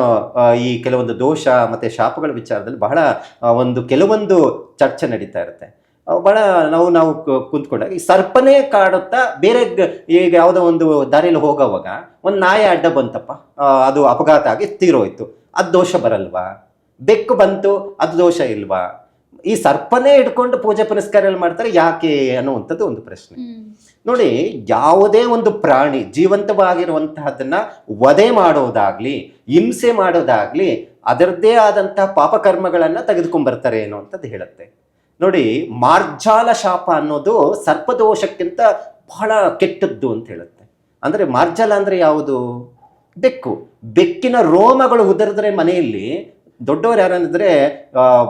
B: ಈ ಕೆಲವೊಂದು ದೋಷ ಮತ್ತು ಶಾಪಗಳ ವಿಚಾರದಲ್ಲಿ ಬಹಳ ಒಂದು ಕೆಲವೊಂದು ಚರ್ಚೆ ನಡೀತಾ ಇರುತ್ತೆ. ಬಹಳ ನಾವು ನಾವು ಕುಂತ್ಕೊಂಡಾಗ ಈ ಸರ್ಪನೇ ಕಾಡುತ್ತಾ ಬೇರೆ ಈಗ ಯಾವುದೋ ಒಂದು ದಾರಿಯಲ್ಲಿ ಹೋಗೋವಾಗ ಒಂದು ನಾಯಿ ಅಡ್ಡ ಬಂತಪ್ಪ. ಅದು ಅಪಘಾತ ಆಗಿ ತೀರೋಯ್ತು. ಅದು ದೋಷ ಬರಲ್ವಾ? ಬೆಕ್ಕು ಬಂತು, ಅದು ದೋಷ ಇಲ್ವಾ? ಈ ಸರ್ಪನೇ ಇಟ್ಕೊಂಡು ಪೂಜೆ ಪುನಸ್ಕಾರ ಮಾಡ್ತಾರೆ ಯಾಕೆ ಅನ್ನುವಂಥದ್ದು ಒಂದು ಪ್ರಶ್ನೆ. ನೋಡಿ, ಯಾವುದೇ ಒಂದು ಪ್ರಾಣಿ ಜೀವಂತವಾಗಿರುವಂತಹದನ್ನ ವಧೆ ಮಾಡೋದಾಗ್ಲಿ, ಹಿಂಸೆ ಮಾಡೋದಾಗ್ಲಿ, ಅದರದ್ದೇ ಆದಂತಹ ಪಾಪಕರ್ಮಗಳನ್ನ ತೆಗೆದುಕೊಂಡ್ಬರ್ತಾರೆ ಅಂತದ್ದು ಹೇಳುತ್ತೆ. ನೋಡಿ, ಮಾರ್ಜಾಲ ಶಾಪ ಅನ್ನೋದು ಸರ್ಪದೋಷಕ್ಕಿಂತ ಬಹಳ ಕೆಟ್ಟದ್ದು ಅಂತ ಹೇಳುತ್ತೆ. ಅಂದ್ರೆ ಮಾರ್ಜಾಲ ಅಂದ್ರೆ ಯಾವುದು? ಬೆಕ್ಕು. ಬೆಕ್ಕಿನ ರೋಮಗಳು ಉದುರಿದ್ರೆ ಮನೆಯಲ್ಲಿ, ದೊಡ್ಡವರು ಯಾರಂದ್ರೆ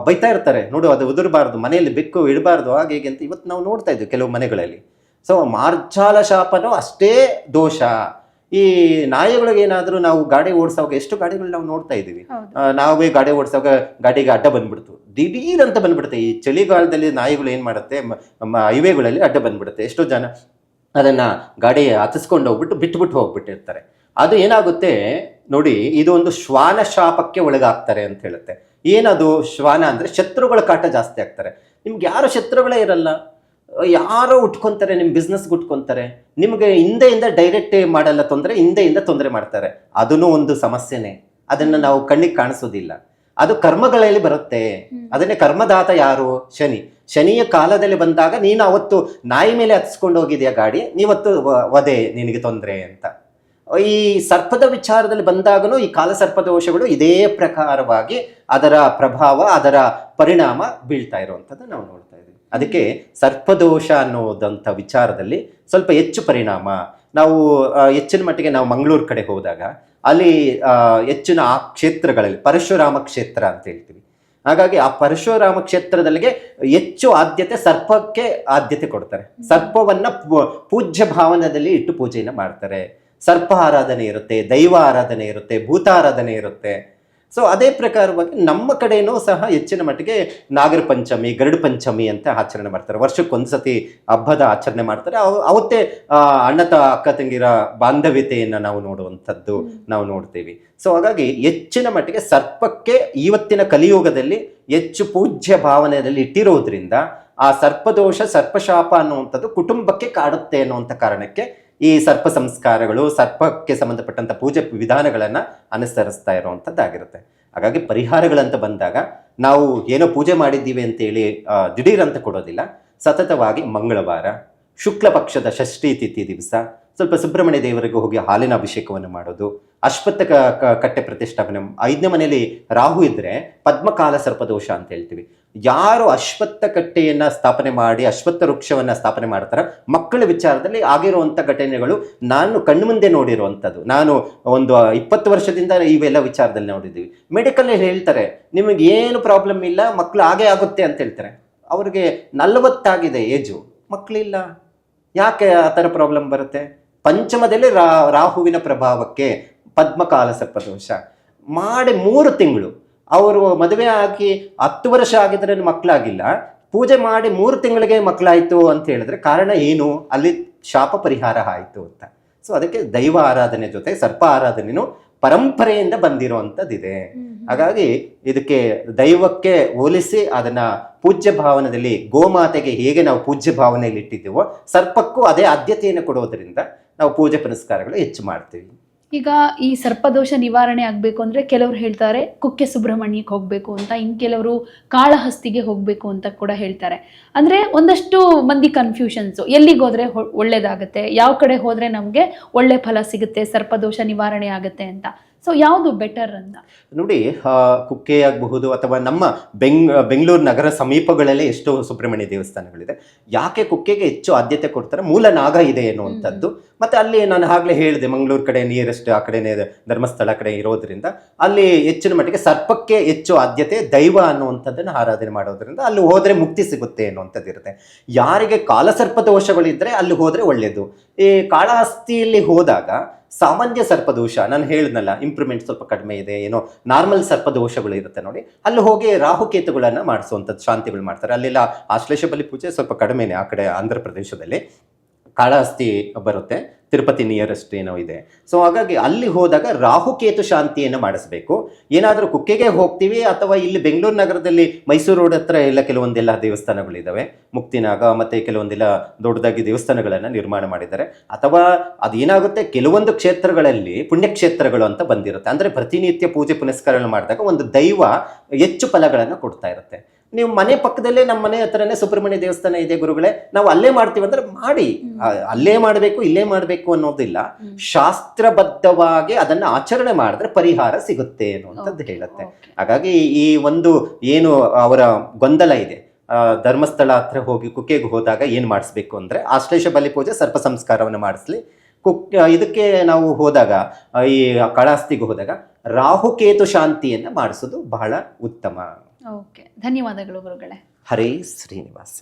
B: ಬೈತಾ ಇರ್ತಾರೆ. ನೋಡು, ಅದು ಉದುರಬಾರ್ದು, ಮನೆಯಲ್ಲಿ ಬೆಕ್ಕು ಇಡಬಾರ್ದು, ಹಾಗೆ ಹೀಗೆ ಅಂತ ಇವತ್ತು ನಾವು ನೋಡ್ತಾ ಇದ್ದೀವಿ ಕೆಲವು ಮನೆಗಳಲ್ಲಿ. ಸೊ ಮಾರ್ಜಾಲ ಶಾಪನೂ ಅಷ್ಟೇ ದೋಷ. ಈ ನಾಯಿಗಳಿಗೆ ಏನಾದರೂ ನಾವು ಗಾಡಿ ಓಡಿಸೋವಾಗ ಎಷ್ಟು ಗಾಡಿಗಳು ನಾವು ನೋಡ್ತಾ ಇದ್ದೀವಿ?
A: ಹೌದು.
B: ನಾವೇ ಗಾಡಿ ಓಡಿಸೋವಾಗ ಗಾಡಿಗೆ ಅಡ್ಡ ಬಂದ್ಬಿಡ್ತು. ದಿಢೀರ್ ಅಂತ ಬಂದ್ಬಿಡುತ್ತೆ. ಈ ಚಳಿಗಾಲದಲ್ಲಿ ನಾಯಿಗಳು ಏನು ಮಾಡುತ್ತೆ? ಹೈವೇಗಳಲ್ಲಿ ಅಡ್ಡ ಬಂದ್ಬಿಡುತ್ತೆ. ಎಷ್ಟೋ ಜನ ಅದನ್ನ ಗಾಡಿ ಹತ್ತಿಸ್ಕೊಂಡು ಹೋಗ್ಬಿಟ್ಟು ಬಿಟ್ಬಿಟ್ಟು ಹೋಗ್ಬಿಟ್ಟಿರ್ತಾರೆ. ಅದು ಏನಾಗುತ್ತೆ? ನೋಡಿ ಇದು ಒಂದು ಶ್ವಾನ ಶಾಪಕ್ಕೆ ಒಳಗಾಗ್ತಾರೆ ಅಂತ ಹೇಳುತ್ತೆ. ಏನದು? ಶ್ವಾನ ಅಂದ್ರೆ ಶತ್ರುಗಳ ಕಾಟ ಜಾಸ್ತಿ ಆಗ್ತಾರೆ. ನಿಮ್ಗೆ ಯಾರು ಶತ್ರುಗಳೇ ಇರಲ್ಲ? ಯಾರೋ ಉಟ್ಕೊಂತಾರೆ ನಿಮ್ಮ ಬಿಸ್ನೆಸ್ಗೆ ಉಟ್ಕೊಂತಾರೆ. ನಿಮಗೆ ಹಿಂದೆಯಿಂದ ಡೈರೆಕ್ಟ್ ಮಾಡಲ್ಲ ತೊಂದರೆ ಹಿಂದೆಯಿಂದ ತೊಂದರೆ ಮಾಡ್ತಾರೆ. ಅದನ್ನು ಒಂದು ಸಮಸ್ಯೆನೇ. ಅದನ್ನು ನಾವು ಕಣ್ಣಿಗೆ ಕಾಣಿಸೋದಿಲ್ಲ. ಅದು ಕರ್ಮಗಳಲ್ಲಿ ಬರುತ್ತೆ. ಅದನ್ನೇ ಕರ್ಮದಾತ ಯಾರು? ಶನಿ. ಶನಿಯ ಕಾಲದಲ್ಲಿ ಬಂದಾಗ ನೀನು ಅವತ್ತು ನಾಯಿ ಮೇಲೆ ಹತ್ಸ್ಕೊಂಡು ಹೋಗಿದೆಯಾ ಗಾಡಿ? ನೀವತ್ತು ವಧೆ ನಿನಗೆ ತೊಂದರೆ ಅಂತ. ಈ ಸರ್ಪದ ವಿಚಾರದಲ್ಲಿ ಬಂದಾಗಲೂ ಈ ಕಾಲ ಸರ್ಪದೋಷಗಳು ಇದೇ ಪ್ರಕಾರವಾಗಿ ಅದರ ಪ್ರಭಾವ ಅದರ ಪರಿಣಾಮ ಬೀಳ್ತಾ ಇರುವಂಥದ್ದು ನಾವು ನೋಡ್ತಾ ಇದ್ದೀವಿ ಅದಕ್ಕೆ ಸರ್ಪದೋಷ ಅನ್ನೋದಂಥ ವಿಚಾರದಲ್ಲಿ ಸ್ವಲ್ಪ ಹೆಚ್ಚು ಪರಿಣಾಮ. ನಾವು ಹೆಚ್ಚಿನ ಮಟ್ಟಿಗೆ ನಾವು ಮಂಗಳೂರು ಕಡೆ ಹೋದಾಗ ಅಲ್ಲಿ ಹೆಚ್ಚಿನ ಆ ಕ್ಷೇತ್ರಗಳಲ್ಲಿ ಪರಶುರಾಮ ಕ್ಷೇತ್ರ ಅಂತ ಹೇಳ್ತೀವಿ. ಹಾಗಾಗಿ ಆ ಪರಶುರಾಮ ಕ್ಷೇತ್ರದಲ್ಲಿಗೆ ಹೆಚ್ಚು ಆದ್ಯತೆ ಸರ್ಪಕ್ಕೆ ಆದ್ಯತೆ ಕೊಡ್ತಾರೆ. ಸರ್ಪವನ್ನ ಪೂಜ್ಯ ಭಾವನದಲ್ಲಿ ಇಟ್ಟು ಪೂಜೆಯನ್ನು ಮಾಡ್ತಾರೆ. ಸರ್ಪ ಆರಾಧನೆ ಇರುತ್ತೆ, ದೈವ ಆರಾಧನೆ ಇರುತ್ತೆ, ಭೂತ ಆರಾಧನೆ ಇರುತ್ತೆ. ಸೊ ಅದೇ ಪ್ರಕಾರವಾಗಿ ನಮ್ಮ ಕಡೆಯೂ ಸಹ ಹೆಚ್ಚಿನ ಮಟ್ಟಿಗೆ ನಾಗರ ಪಂಚಮಿ ಗರುಡ ಪಂಚಮಿ ಅಂತ ಆಚರಣೆ ಮಾಡ್ತಾರೆ. ವರ್ಷಕ್ಕೊಂದ್ಸತಿ ಹಬ್ಬದ ಆಚರಣೆ ಮಾಡ್ತಾರೆ. ಅವ- ಅವತ್ತೇ ಅಣ್ಣ ತ ಅಕ್ಕ ತಂಗಿರ ಬಾಂಧವ್ಯತೆಯನ್ನು ನಾವು ನೋಡುವಂಥದ್ದು ನಾವು ನೋಡ್ತೀವಿ. ಸೊ ಹಾಗಾಗಿ ಹೆಚ್ಚಿನ ಮಟ್ಟಿಗೆ ಸರ್ಪಕ್ಕೆ ಇವತ್ತಿನ ಕಲಿಯುಗದಲ್ಲಿ ಹೆಚ್ಚು ಪೂಜ್ಯ ಭಾವನೆಯಲ್ಲಿ ಇಟ್ಟಿರೋದ್ರಿಂದ ಆ ಸರ್ಪದೋಷ ಸರ್ಪಶಾಪ ಅನ್ನುವಂಥದ್ದು ಕುಟುಂಬಕ್ಕೆ ಕಾಡುತ್ತೆ ಅನ್ನುವಂಥ ಕಾರಣಕ್ಕೆ ಈ ಸರ್ಪ ಸಂಸ್ಕಾರಗಳು ಸರ್ಪಕ್ಕೆ ಸಂಬಂಧಪಟ್ಟಂತ ಪೂಜೆ ವಿಧಾನಗಳನ್ನ ಅನುಸರಿಸ್ತಾ ಇರುವಂಥದ್ದಾಗಿರುತ್ತೆ ಹಾಗಾಗಿ ಪರಿಹಾರಗಳಂತ ಬಂದಾಗ ನಾವು ಏನೋ ಪೂಜೆ ಮಾಡಿದ್ದೀವಿ ಅಂತೇಳಿ ಅಂತ ಕೊಡೋದಿಲ್ಲ. ಸತತವಾಗಿ ಮಂಗಳವಾರ, ಶುಕ್ಲ ಪಕ್ಷದ ಷಷ್ಠಿ ತಿಥಿ ದಿವಸ ಸ್ವಲ್ಪ ಸುಬ್ರಹ್ಮಣ್ಯ ದೇವರಿಗೆ ಹೋಗಿ ಹಾಲಿನ ಅಭಿಷೇಕವನ್ನು ಮಾಡೋದು ಅಶ್ವತ್ಥ ಕಟ್ಟೆ ಪ್ರತಿಷ್ಠಾಪನೆ, ಐದನೇ ಮನೆಯಲ್ಲಿ ರಾಹು ಇದ್ರೆ ಪದ್ಮಕಾಲ ಸರ್ಪದೋಷ ಅಂತ ಹೇಳ್ತೀವಿ. ಯಾರು ಅಶ್ವತ್ಥ ಕಟ್ಟೆಯನ್ನ ಸ್ಥಾಪನೆ ಮಾಡಿ, ಅಶ್ವತ್ಥ ವೃಕ್ಷವನ್ನ ಸ್ಥಾಪನೆ ಮಾಡ್ತಾರ, ಮಕ್ಕಳ ವಿಚಾರದಲ್ಲಿ ಆಗಿರುವಂತ ಘಟನೆಗಳು ನಾನು ಕಣ್ಣು ಮುಂದೆ ನೋಡಿರುವಂಥದ್ದು. ನಾನು ಒಂದು ಇಪ್ಪತ್ತು ವರ್ಷದಿಂದ ಇವೆಲ್ಲ ವಿಚಾರದಲ್ಲಿ ನೋಡಿದ್ದೀವಿ. ಮೆಡಿಕಲ್ ಹೇಳ್ತಾರೆ, ನಿಮಗೆ ಏನು ಪ್ರಾಬ್ಲಮ್ ಇಲ್ಲ ಮಕ್ಕಳು ಹಾಗೆ ಆಗುತ್ತೆ ಅಂತ ಹೇಳ್ತಾರೆ. ಅವ್ರಿಗೆ ನಲವತ್ತಾಗಿದೆ ಏಜು ಮಕ್ಕಳಿಲ್ಲ ಯಾಕೆ ಆ ಥರ ಪ್ರಾಬ್ಲಮ್ ಬರುತ್ತೆ? ಪಂಚಮದಲ್ಲಿ ರಾ ರಾಹುವಿನ ಪ್ರಭಾವಕ್ಕೆ ಪದ್ಮಕಾಲ ಸರ್ಪದೋಷ ಮಾಡಿ ಮೂರು ತಿಂಗಳು. ಅವರು ಮದುವೆ ಆಗಿ ಹತ್ತು ವರ್ಷ ಆಗಿದ್ರೆ ಮಕ್ಕಳಾಗಿಲ್ಲ. ಪೂಜೆ ಮಾಡಿ ಮೂರು ತಿಂಗಳಿಗೆ ಮಕ್ಕಳಾಯಿತು ಅಂತ ಹೇಳಿದ್ರೆ ಕಾರಣ ಏನು? ಅಲ್ಲಿ ಶಾಪ ಪರಿಹಾರ ಆಯಿತು ಅಂತ. ಸೊ ಅದಕ್ಕೆ ದೈವ ಆರಾಧನೆ ಜೊತೆ ಸರ್ಪ ಆರಾಧನೆನೂ ಪರಂಪರೆಯಿಂದ ಬಂದಿರುವಂಥದ್ದಿದೆ. ಹಾಗಾಗಿ ಇದಕ್ಕೆ ದೈವಕ್ಕೆ ಹೋಲಿಸಿ ಅದನ್ನ ಪೂಜ್ಯ ಭಾವನದಲ್ಲಿ ಗೋಮಾತೆಗೆ ಹೇಗೆ ನಾವು ಪೂಜ್ಯ ಭಾವನೆಯಲ್ಲಿ ಇಟ್ಟಿದ್ದೀವೋ ಸರ್ಪಕ್ಕೂ ಅದೇ ಆದ್ಯತೆಯನ್ನು ಕೊಡೋದ್ರಿಂದ ನಾವು ಪೂಜೆ ಪುನಸ್ಕಾರಗಳು ಹೆಚ್ಚು ಮಾಡ್ತೀವಿ.
A: ಈಗ ಈ ಸರ್ಪದೋಷ ನಿವಾರಣೆ ಆಗಬೇಕು ಅಂದ್ರೆ ಕೆಲವರು ಹೇಳ್ತಾರೆ, ಕುಕ್ಕೆ ಸುಬ್ರಹ್ಮಣ್ಯಕ್ಕೆ ಹೋಗಬೇಕು ಅಂತ ಇನ್ನು ಕೆಲವರು ಕಾಳಹಸ್ತಿಗೆ ಹೋಗಬೇಕು ಅಂತ ಕೂಡ ಹೇಳ್ತಾರೆ. ಅಂದರೆ ಒಂದಷ್ಟು ಮಂದಿ ಕನ್ಫ್ಯೂಷನ್ಸು ಎಲ್ಲಿಗೆ ಹೋದರೆ ಹೊ- ಒಳ್ಳೇದಾಗತ್ತೆ, ಯಾವ ಕಡೆ ಹೋದರೆ ನಮಗೆ ಒಳ್ಳೆ ಫಲ ಸಿಗುತ್ತೆ, ಸರ್ಪದೋಷ ನಿವಾರಣೆ ಆಗುತ್ತೆ ಅಂತ. ಸೊ ಯಾವುದು ಬೆಟರ್ ಅಂತ?
B: ನೋಡಿ ಕುಕ್ಕೆ ಆಗಬಹುದು ಅಥವಾ ನಮ್ಮ ಬೆಂಗ್ ಬೆಂಗಳೂರು ನಗರ ಸಮೀಪಗಳಲ್ಲಿ ಎಷ್ಟೋ ಸುಬ್ರಹ್ಮಣ್ಯ ದೇವಸ್ಥಾನಗಳಿದೆ. ಯಾಕೆ ಕುಕ್ಕೆಗೆ ಹೆಚ್ಚು ಆದ್ಯತೆ ಕೊಡ್ತಾರೆ? ಮೂಲ ನಾಗ ಇದೆ ಅನ್ನುವಂಥದ್ದು ಮತ್ತೆ ಅಲ್ಲಿ ನಾನು ಆಗಲೇ ಹೇಳಿದೆ ಮಂಗಳೂರು ಕಡೆ ನಿಯರೆಸ್ಟ್ ಆ ಕಡೆನೇ ಧರ್ಮಸ್ಥಳ ಕಡೆ ಇರೋದ್ರಿಂದ ಅಲ್ಲಿ ಹೆಚ್ಚಿನ ಮಟ್ಟಿಗೆ ಸರ್ಪಕ್ಕೆ ಹೆಚ್ಚು ಆದ್ಯತೆ ದೈವ ಅನ್ನುವಂಥದ್ದನ್ನು ಆರಾಧನೆ ಮಾಡೋದ್ರಿಂದ ಅಲ್ಲಿ ಹೋದರೆ ಮುಕ್ತಿ ಸಿಗುತ್ತೆ ಅನ್ನುವಂಥದ್ದು ಇರುತ್ತೆ. ಯಾರಿಗೆ ಕಾಲಸರ್ಪ ದೋಷಗಳಿದ್ದರೆ ಅಲ್ಲಿ ಹೋದರೆ ಒಳ್ಳೆಯದು ಈ ಕಾಳಹಸ್ತಿಯಲ್ಲಿ ಹೋದಾಗ ಸಾಮಾನ್ಯ ಸರ್ಪದೋಷ, ನಾನು ಹೇಳಿದ್ನಲ್ಲ ಇಂಪ್ರೂವ್ಮೆಂಟ್ ಸ್ವಲ್ಪ ಕಡಿಮೆ ಇದೆ, ಏನೋ ನಾರ್ಮಲ್ ಸರ್ಪದೋಷಗಳು ಇರುತ್ತೆ ನೋಡಿ. ಅಲ್ಲಿ ಹೋಗಿ ರಾಹುಕೇತುಗಳನ್ನು ಮಾಡಿಸುವಂಥದ್ದು, ಶಾಂತಿಗಳು ಮಾಡ್ತಾರೆ. ಅಲ್ಲೆಲ್ಲ ಆಶ್ಲೇಷ ಬಲಿ ಪೂಜೆ ಸ್ವಲ್ಪ ಕಡಿಮೆನೆ ಆ ಕಡೆ ಆಂಧ್ರ ಪ್ರದೇಶದಲ್ಲಿ ಕಾಳಹಸ್ತಿ ಬರುತ್ತೆ, ತಿರುಪತಿ ನಿಯರೆಸ್ಟ್ ಏನೋ ಇದೆ. ಸೊ ಹಾಗಾಗಿ ಅಲ್ಲಿ ಹೋದಾಗ ರಾಹುಕೇತು ಶಾಂತಿಯನ್ನು ಮಾಡಿಸ್ಬೇಕು. ಏನಾದರೂ ಕುಕ್ಕೆಗೆ ಹೋಗ್ತೀವಿ ಅಥವಾ ಇಲ್ಲಿ ಬೆಂಗಳೂರು ನಗರದಲ್ಲಿ ಮೈಸೂರು ರೋಡ್ ಹತ್ರ ಎಲ್ಲ ಕೆಲವೊಂದೆಲ್ಲ ದೇವಸ್ಥಾನಗಳಿದ್ದಾವೆ ಮುಕ್ತಿನಾಗ ಮತ್ತು ಕೆಲವೊಂದೆಲ್ಲ ದೊಡ್ಡದಾಗಿ ದೇವಸ್ಥಾನಗಳನ್ನು ನಿರ್ಮಾಣ ಮಾಡಿದ್ದಾರೆ. ಅಥವಾ ಅದೇನಾಗುತ್ತೆ, ಕೆಲವೊಂದು ಕ್ಷೇತ್ರಗಳಲ್ಲಿ ಪುಣ್ಯಕ್ಷೇತ್ರಗಳು ಅಂತ ಬಂದಿರುತ್ತೆ. ಅಂದರೆ ಪ್ರತಿನಿತ್ಯ ಪೂಜೆ ಪುನಸ್ಕಾರಗಳು ಮಾಡಿದಾಗ ಒಂದು ದೈವ ಹೆಚ್ಚು ಫಲಗಳನ್ನು ಕೊಡ್ತಾ ಇರುತ್ತೆ. ನೀವು ಮನೆ ಪಕ್ಕದಲ್ಲೇ ನಮ್ಮ ಮನೆ ಹತ್ರನೇ ಸುಬ್ರಹ್ಮಣ್ಯ ದೇವಸ್ಥಾನ ಇದೆ ಗುರುಗಳೇ ನಾವು ಅಲ್ಲೇ ಮಾಡ್ತೀವಿ ಅಂದ್ರೆ ಮಾಡಿ. ಅಲ್ಲೇ ಮಾಡಬೇಕು ಇಲ್ಲೇ ಮಾಡಬೇಕು ಅನ್ನೋದಿಲ್ಲ. ಶಾಸ್ತ್ರಬದ್ಧವಾಗಿ ಅದನ್ನ ಆಚರಣೆ ಮಾಡಿದ್ರೆ ಪರಿಹಾರ ಸಿಗುತ್ತೆ ಅನ್ನುವಂಥದ್ದು ಹೇಳುತ್ತೆ. ಹಾಗಾಗಿ ಈ ಒಂದು ಏನು ಅವರ ಗೊಂದಲ ಇದೆ ಧರ್ಮಸ್ಥಳ ಹತ್ರ ಹೋಗಿ ಕುಕ್ಕೆಗೆ ಹೋದಾಗ ಏನು ಮಾಡಿಸ್ಬೇಕು ಅಂದರೆ ಆಶ್ಲೇಷ ಬಲಿ ಪೂಜೆ ಸರ್ಪ ಸಂಸ್ಕಾರವನ್ನು ಮಾಡಿಸ್ಲಿ. ಕುಕ್ ಇದಕ್ಕೆ ನಾವು ಹೋದಾಗ ಈ ಕಳಾಸ್ತಿಗೆ ಹೋದಾಗ ರಾಹುಕೇತು ಶಾಂತಿಯನ್ನು ಮಾಡಿಸೋದು ಬಹಳ ಉತ್ತಮ.
A: ಓಕೆ. ಧನ್ಯವಾದಗಳು ಗುರುಗಳೇ.
B: ಹರೇ ಶ್ರೀನಿವಾಸ.